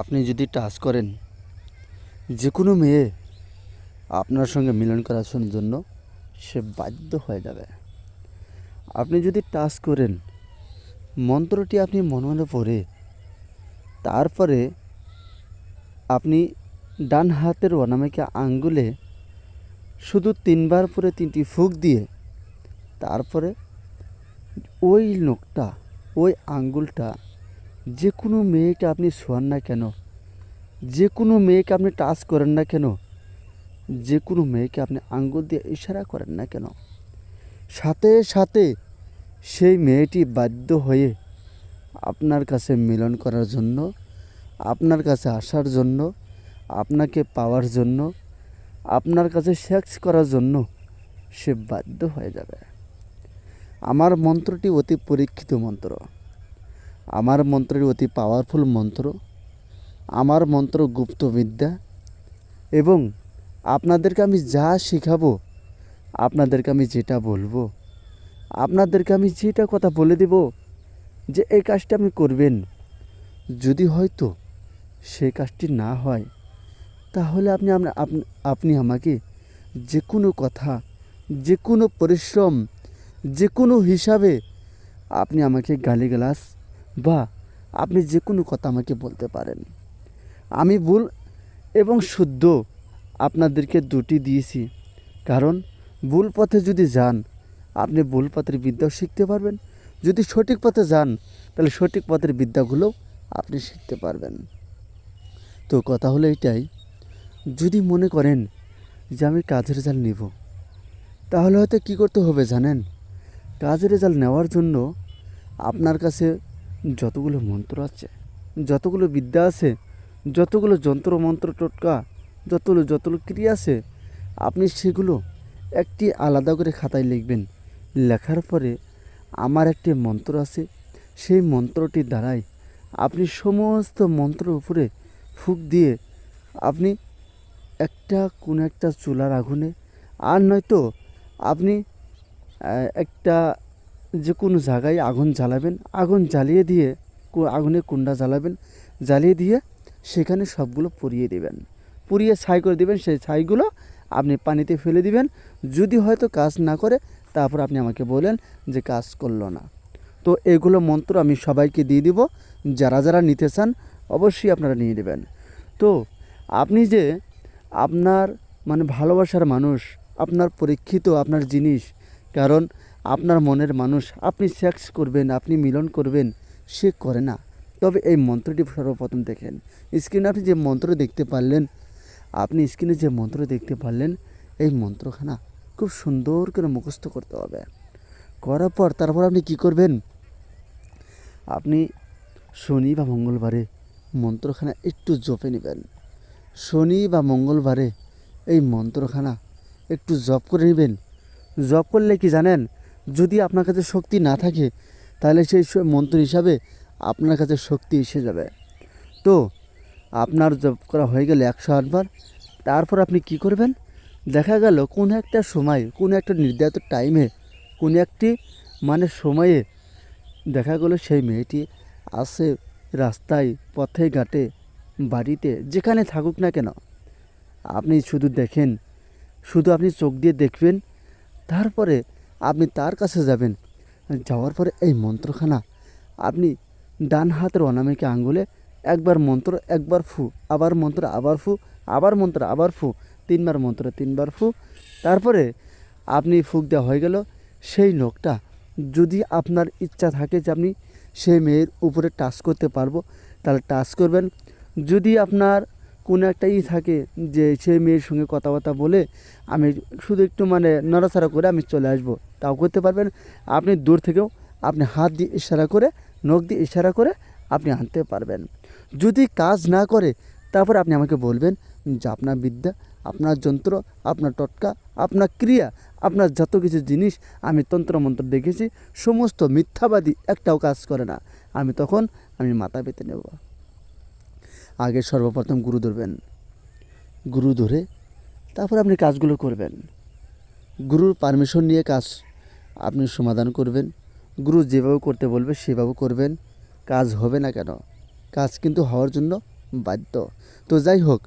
আপনি যদি টাচ করেন যে কোনো মেয়ে আপনার সঙ্গে মিলন করার জন্য সে বাধ্য হয়ে যাবে। আপনি যদি টাচ করেন, মন্ত্রটি আপনি মনে মনে পড়ে, তারপরে আপনি ডান হাতের অনামিকা আঙ্গুলে শুধু তিনবার পরে তিনটি ফুক দিয়ে, তারপরে ওই নখটা ওই আঙ্গুলটা যে কোনো মেয়েকে আপনি শোয়ান না কেন? যে কোনো মেয়েকে আপনি টাচ করেন না কেন? যে কোনো মেয়েকে আপনি আঙ্গুল দিয়ে ইশারা করেন না কেন? সাথে সাথে সেই মেয়েটি বাধ্য হয়ে আপনার কাছে মিলন করার জন্য, আপনার কাছে আসার জন্য, আপনাকে পাওয়ার জন্য, আপনার কাছে সেক্স করার জন্য সে বাধ্য হয়ে যাবে। আমার মন্ত্রটি অতি পরীক্ষিত মন্ত্র। আমার মন্ত্রের অতি পাওয়ারফুল মন্ত্র, আমার মন্ত্র গুপ্তবিদ্যা এবং আপনাদেরকে আমি যা শেখাবো, আপনাদেরকে আমি যেটা বলব, আপনাদেরকে আমি যেটা কথা বলে দেব যে এই কাজটা আপনি করবেন। যদি হয়তো সেই কাজটি না হয়, তাহলে আপনি আপনি আমাকে যে কোনো কথা, যে কোনো পরিশ্রম, যে কোনো হিসাবে আপনি আমাকে গালিগালাজ বা আপনি যে কোনো কথা আমাকে বলতে পারেন। আমি ভুল এবং শুদ্ধ আপনাদেরকে দুটি দিয়েছি। কারণ ভুল পথে যদি যান, আপনি ভুল পথের বিদ্যাও শিখতে পারবেন। যদি সঠিক পথে যান, তাহলে সঠিক পথের বিদ্যাগুলো আপনি শিখতে পারবেন। তো কথা হলো এটাই, যদি মনে করেন যে আমি কাজের রেজাল্ট নিব, তাহলে হয়তো কী করতে হবে জানেন? কাজের রেজাল্ট নেওয়ার জন্য আপনার কাছে যতগুলো মন্ত্র আছে, যতগুলো বিদ্যা আছে, যতগুলো যন্ত্র মন্ত্র টোটকা, যতগুলো যতগুলো ক্রিয়া আছে, আপনি সেগুলো একটি আলাদা করে খাতায় লিখবেন। লেখার পরে আমার একটি মন্ত্র আছে, সেই মন্ত্রটির দ্বারাই আপনি সমস্ত মন্ত্র উপরে ফুক দিয়ে আপনি একটা কোনো একটা চুলার আগুনে, আর নয়তো আপনি একটা যে কোনো জায়গায় আগুন জ্বালাবেন, আগুন জ্বালিয়ে দিয়ে আগুনে কুন্ডা জ্বালাবেন, জ্বালিয়ে দিয়ে সেখানে সবগুলো পুড়িয়ে দেবেন। পুড়িয়ে ছাই করে দেবেন, সেই ছাইগুলো আপনি পানিতে ফেলে দিবেন। যদি হয়তো কাজ না করে, তারপর আপনি আমাকে বলেন যে কাজ করল না। তো এগুলো মন্ত্র আমি সবাইকে দিয়ে দিব। যারা যারা নিতে চান, অবশ্যই আপনারা নিয়ে নেবেন। তো আপনি যে আপনার মানে ভালোবাসার মানুষ, আপনার পরীক্ষিত আপনার জিনিস, কারণ আপনার মনের মানুষ, আপনি সেক্স করবেন, আপনি মিলন করবেন, সে করে না। তবে এই মন্ত্রটি সর্বপ্রথম দেখেন। স্ক্রিনে আপনি যে মন্ত্র দেখতে পারলেন, আপনি স্ক্রিনে যে মন্ত্র দেখতে পারলেন, এই মন্ত্রখানা খুব সুন্দর করে মুখস্থ করতে হবে। করার পর তারপর আপনি কি করবেন? আপনি শনি বা মঙ্গলবারে মন্ত্রখানা একটু জপে নেবেন। শনি বা মঙ্গলবারে এই মন্ত্রখানা একটু জপ করে নেবেন। জপ করলে কি জানেন? যদি আপনার কাছে শক্তি না থাকে, তাহলে সেই মন্ত্র হিসাবে আপনার কাছে শক্তি এসে যাবে। তো, আপনার জপ করা হয়ে গেলে একশো আটবার তারপর আপনি কি করবেন? দেখা গেল কোনো একটা সময়, কোনো একটা নির্ধারিত টাইমে কোনো একটি মানে সময়ে দেখা গেলো সেই মেয়েটি আসে রাস্তায়, পথে, ঘাটে, বাড়িতে, যেখানে থাকুক না কেন। আপনি শুধু দেখেন, শুধু আপনি চোখ দিয়ে দেখবেন। তারপরে আপনি তার কাছে যাবেন। যাওয়ার পরে এই মন্ত্রখানা, আপনি ডান হাতের অনামিকা আঙ্গুলে একবার মন্ত্র একবার ফু, আবার মন্ত্র আবার ফু, আবার মন্ত্র আবার ফু, তিনবার মন্ত্র তিনবার ফু, তারপরে আপনি ফুক দেওয়া হয়ে গেল। সেই নখটা যদি আপনার ইচ্ছা থাকে যে আপনি সেই মেয়ের উপরে টাচ করতে পারব, তাহলে টাচ করবেন। যদি আপনার কোনো একটা ই থাকে যে সেই মেয়ের সঙ্গে কথাবার্তা বলে আমি শুধু একটু মানে নড়াচড়া করে আমি চলে আসব। তাও করতে পারবেন। আপনি দূর থেকেও আপনি হাত দিয়ে ইশারা করে, নখ দিয়ে ইশারা করে আপনি আনতে পারবেন। যদি কাজ না করে, তারপর আপনি আমাকে বলবেন যে আপনার বিদ্যা, আপনার যন্ত্র, আপনার টটকা, আপনার ক্রিয়া, আপনার যত কিছু জিনিস আমি তন্ত্রমন্ত্র দেখেছি, সমস্ত মিথ্যাবাদী একটাও কাজ করে না। আমি তখন আমি মাথা পেতে নেব। আগে সর্বপ্রথম গুরু ধরবেন। গুরু ধরে তারপর আপনি কাজগুলো করবেন। গুরুর পারমিশন নিয়ে কাজ আপনি সমাধান করবেন। গুরু যেভাবে করতে বলবে, সেভাবে করবেন। কাজ হবে না কেন? কাজ কিন্তু হওয়ার জন্য বাধ্য। তো যাই হোক,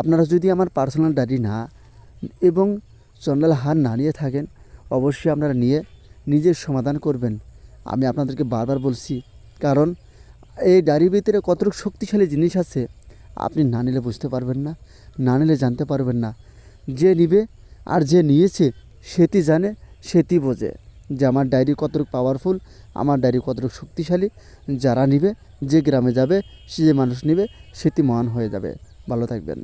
আপনারা যদি আমার পার্সোনাল ডায়েরি না এবং চন্ডাল হার না নিয়ে থাকেন, অবশ্যই আপনারা নিয়ে নিজের সমাধান করবেন। আমি আপনাদেরকে বারবার বলছি, কারণ এই ডায়েরির ভিতরে কতটুকু শক্তিশালী জিনিস আছে, আপনি না নিলে বুঝতে পারবেন না না নিলে জানতে পারবেন না। যে নিবে আর যে নিয়েছে, সেটি জানে সেটি বোঝে যে আমার ডায়েরি কতটুকু পাওয়ারফুল আমার ডায়েরি কতটুকু শক্তিশালী, যারা নিবে, যে গ্রামে যাবে সে যে মানুষ নিবে, সেটি মহান হয়ে যাবে। ভালো থাকবেন।